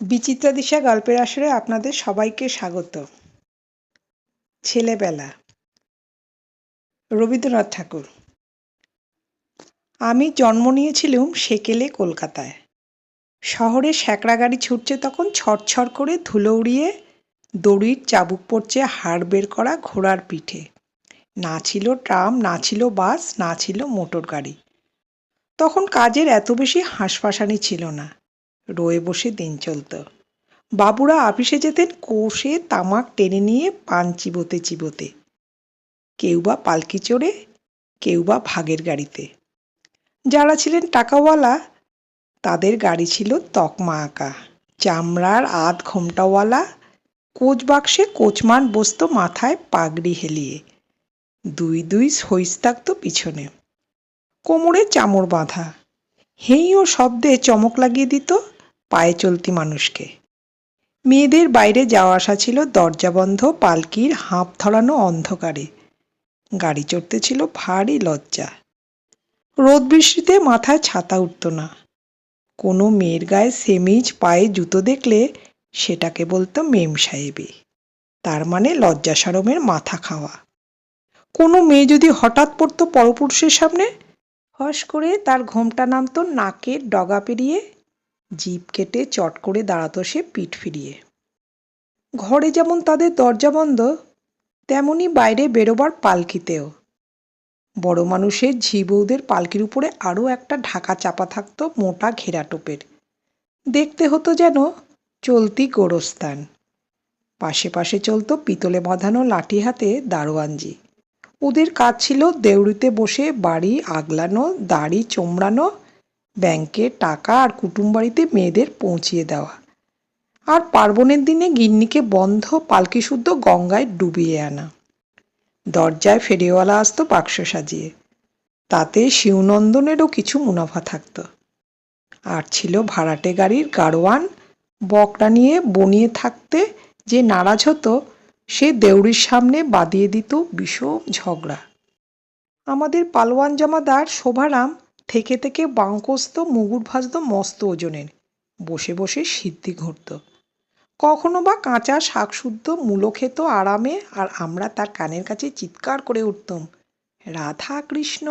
বিচিত্রা দিশা গল্পের আসরে আপনাদের সবাইকে স্বাগত। ছেলেবেলা। রবীন্দ্রনাথ ঠাকুর। আমি জন্ম নিয়েছিলুম সেকেলে কলকাতায়। শহরে স্যাঁকড়া গাড়ি ছুটছে তখন ছড়ছড় করে ধুলো উড়িয়ে দড়ির চাবুক পড়ছে হাড় বের করা ঘোড়ার পিঠে। না ছিল ট্রাম, না ছিল বাস, না ছিল মোটর গাড়ি। তখন কাজের এত বেশি হাঁসফাঁসানি ছিল না। রয়ে বসে দিন চলত। বাবুরা আপিসে যেতেন, কোষে তামাক টেনে নিয়ে পান চিবোতে চিবোতে। কেউ বা পালকি চড়ে, কেউ বা ভাগের গাড়িতে। যারা ছিলেন টাকাওয়ালা, তাদের গাড়ি ছিল তকমা আঁকা। চামড়ার আধ ঘোমটাওয়ালা, কোচ বাক্সে কোচমান বসত মাথায় পাগড়ি হেলিয়ে। দুই দুই সইস থাকতো পিছনে। কোমরে চামড় বাঁধা। হেই ও শব্দে চমক লাগিয়ে দিত পায়ে চলতি মানুষকে। মেয়েদের বাইরে যাওয়া আসা ছিল দরজা বন্ধ, পালকির হাঁপ ধরানো অন্ধকারে। গাড়ি চড়তে ছিল ভারী লজ্জা। রোদ বৃষ্টিতে মাথায় ছাতা উঠত না। কোনো মেয়ের গায়ে সেমিজ, পায়ে জুতো দেখলে সেটাকে বলতো মেম সাহেবী। তার মানে লজ্জা সরমের মাথা খাওয়া। কোনো মেয়ে যদি হঠাৎ পড়তো পরপুরুষের সামনে ফস করে তার ঘোমটা নামতো নাকের ডগা পেরিয়ে জিভ কেটে চট করে দাঁড়াতো সে পিঠ ফিরিয়ে। ঘরে যেমন তাদের দরজা বন্ধ, তেমনি বাইরে বেরোবার পালকিতেও। বড় মানুষের ঝি বউদের পালকির উপরে আরও একটা ঢাকা চাপা থাকতো মোটা ঘেরা টোপের। দেখতে হতো যেন চলতি গোরস্থান। পাশে পাশে চলতো পিতলে বাঁধানো লাঠি হাতে দারোয়ানজি। ওদের কাজ ছিল দেউড়িতে বসে বাড়ি আগলানো, দাড়ি চোমড়ানো ব্যাংকে টাকা আর কুটুম বাড়িতে মেয়েদের পৌঁছিয়ে দেওয়া। আর পার্বণের দিনে গিন্নিকে বন্ধ পালকি শুদ্ধ গঙ্গায় ডুবিয়ে আনা। দরজায় ফেরিওয়ালা আসতো বাক্স সাজিয়ে। তাতে শিবনন্দনেরও কিছু মুনাফা থাকত। আর ছিল ভাড়াটে গাড়ির গাড়োয়ান। বকরা নিয়ে বনিয়ে থাকতে যে নারাজ হতো, সে দেউড়ির সামনে বাদিয়ে দিত বিষম ঝগড়া। আমাদের পালোয়ান জমাদার শোভারাম থেকে থেকে বাঁকস্ত মুগুর ভাজত মস্ত ওজনের। বসে বসে সিদ্ধি ঘুরত। কখনো বা কাঁচা শাকশুদ্ধ মূলো খেত আরামে আর আমরা তার কানের কাছে চিৎকার করে উঠতাম, রাধা কৃষ্ণ,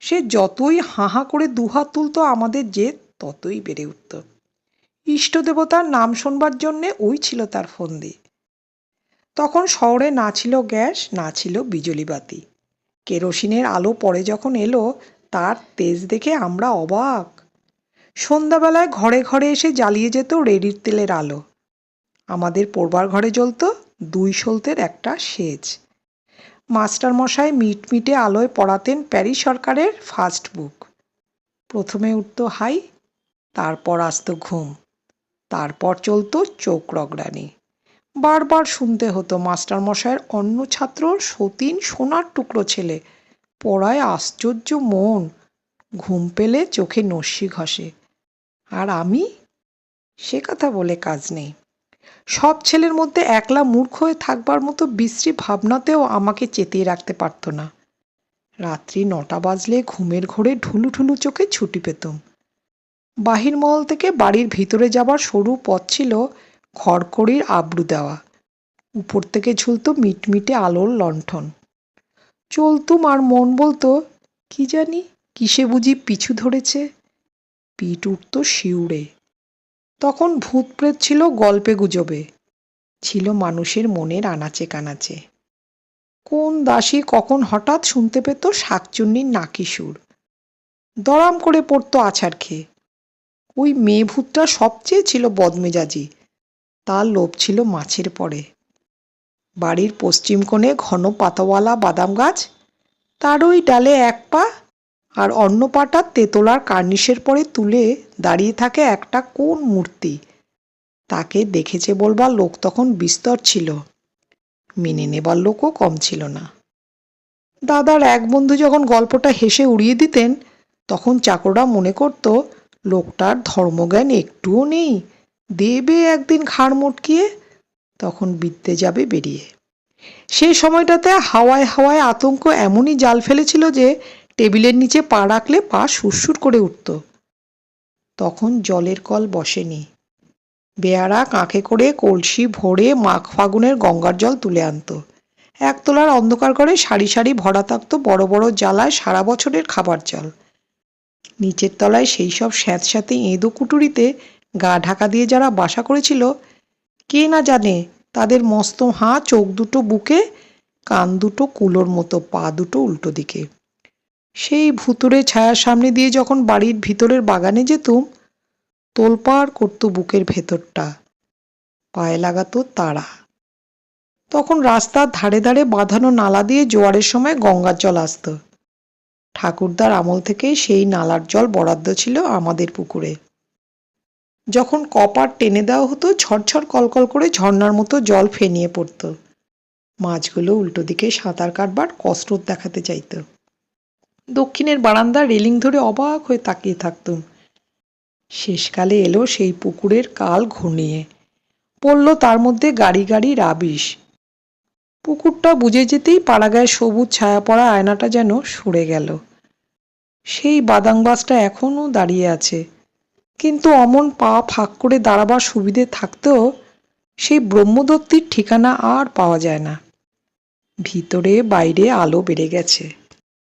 সে যতই হাহা করে দুহাত তুলতো আমাদের জেদ ততই বেড়ে উঠত। ইষ্ট দেবতার নাম শোনবার জন্যে ওই ছিল তার ফন্দি। তখন শহরে না ছিল গ্যাস, না ছিল বিজলি বাতি কেরোসিনের আলো পরে যখন এলো তার তেজ দেখে আমরা অবাক। সন্ধ্যাবেলায় ঘরে ঘরে এসে জ্বালিয়ে যেত রেডির তেলের আলো। আমাদের পড়বার ঘরে জ্বলত দুই সলতের একটা সেজ মাস্টার মশাই মিটমিটে আলোয় পড়াতেন প্যারিস সরকারের ফার্স্ট বুক। প্রথমে উঠত হাই, তারপর আসত ঘুম, তারপর চলতো চোখ রগড়ানি। বারবার শুনতে হতো মাস্টার মশাইয়ের অন্য ছাত্র সতীন সোনার টুকরো ছেলে পড়ায় আশ্চর্য মন। ঘুম পেলে চোখে নস্যি ঘষে। আর আমি? সে কথা বলে কাজ নেই। সব ছেলের মধ্যে একলা মূর্খ হয়ে থাকবার মতো বিশ্রী ভাবনাতেও আমাকে চেতিয়ে রাখতে পারতো না। রাত্রি নটা বাজলে ঘুমের ঘোরে ঢুলু ঢুলু চোখে ছুটি পেতাম। বাহির মহল থেকে বাড়ির ভিতরে যাবার সরু পথ ছিল খড়খড়ির আবরু দেওয়া। উপর থেকে ঝুলতো মিটমিটে আলোর লণ্ঠন। চলতুম আর মন বলতো, কি জানি কিসে বুঝি পিছু ধরেছে। পিঠ উঠত শিউড়ে তখন ভূত প্রেত ছিল গল্পে গুজবে। ছিল মানুষের মনের আনাচে কানাচে। কোন দাসী কখন হঠাৎ শুনতে পেত শাকচুন্নির নাকি সুর। দরাম করে পড়তো আছাড় খেয়ে। ওই মেয়ে ভূতটা সবচেয়ে ছিল বদমেজাজি। তার লোভ ছিল মাছের পরে। বাড়ির পশ্চিম কোণে ঘন পাতাওয়ালা বাদাম গাছ তার ওই ডালে এক পা আর অন্য পাটা তেতলার কার্নিশের পরে তুলে দাঁড়িয়ে থাকে একটা কোন মূর্তি। তাকে দেখেছে বলবার লোক তখন বিস্তর ছিল। মেনে নেবার লোকও কম ছিল না। দাদার এক বন্ধু যখন গল্পটা হেসে উড়িয়ে দিতেন, তখন চাকররা মনে করত, লোকটার ধর্মজ্ঞান একটুও নেই, দেবে একদিন ঘাড় মটকিয়ে তখন বিদ্যে যাবে বেরিয়ে। সেই সময়টাতে হাওয়ায় হাওয়ায় আতঙ্ক এমনই জাল ফেলেছিল যে টেবিলের নিচে পা রাখলে পা সুরসুর করে উঠত। তখন জলের কল বসেনি। বেয়ারা কাঁখে করে কলসি ভরে মাঘ ফাগুনের গঙ্গার জল তুলে আনতো। একতলার অন্ধকার করে সারি সারি ভরা থাকতো বড় বড় জ্বালায় সারা বছরের খাবার জল। নিচের তলায় সেই সব স্যাঁতস্যাঁতে এঁদো কুটুরিতে গা ঢাকা দিয়ে যারা বাসা করেছিল কে না জানে, তাদের মস্ত হাঁ, চোখ দুটো বুকে, কান দুটো কুলোর মতো, পা দুটো উল্টো দিকে। সেই ভুতুরে ছায়ার সামনে দিয়ে যখন বাড়ির ভিতরের বাগানে যেতুম, তোলপাড় করতো বুকের ভেতরটা, পায়ে লাগাতো তারা। তখন রাস্তার ধারে ধারে বাঁধানো নালা দিয়ে জোয়ারের সময় গঙ্গার জল আসতো। ঠাকুরদার আমল থেকেই সেই নালার জল বরাদ্দ ছিল আমাদের পুকুরে। যখন কপার টেনে দেওয়া হতো, ঝরঝর কলকল করে ঝর্নার মতো জল ফেনিয়ে পড়তো। মাছগুলো উল্টো দিকে সাঁতার কাটবার কসরত দেখাতে চাইত। দক্ষিণের বারান্দা রেলিং ধরে অবাক হয়ে তাকিয়ে থাকতুম শেষকালে এলো সেই পুকুরের কাল ঘনিয়ে পড়ল তার মধ্যে গাড়ি গাড়ি রাবিশ। পুকুরটা বুঝে যেতেই পাড়াগায় সবুজ ছায়া পড়া আয়নাটা যেন সরে গেল। সেই বাদাং বাসটা এখনও দাঁড়িয়ে আছে। কিন্তু অমন পা ফাঁক করে দাঁড়াবার সুবিধে থাকতেও সেই ব্রহ্মদত্তির ঠিকানা আর পাওয়া যায় না। ভিতরে বাইরে আলো বেড়ে গেছে।